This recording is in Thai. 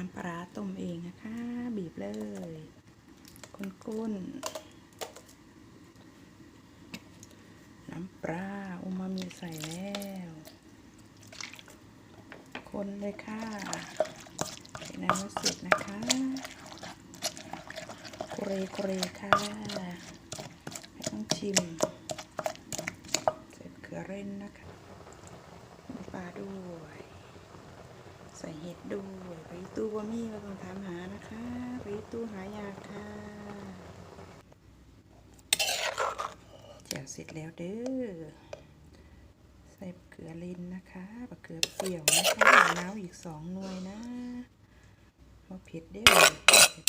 น้ำปลาต้มเองนะคะ บีบเลยกุ้นๆน้ำปลาอุมามิใส่แล้ว คนเลยค่ะใส่น้ำเสร็จนะคะเกรเกรค่ะให้ต้องชิม เสร็จเกลือเร่นนะคะปลาด้วย ใส่เห็ดด้วยไปตู้บะมี่มาต้องถามหานะคะไปตู้หายากค่ะแจวเสร็จแล้วเด้อใส่เกลือลินนะคะบะเกลือเปรี้ยวนะคะนาวอีกสองหน่วยนะมาเผ็ดเด้อเผ็ด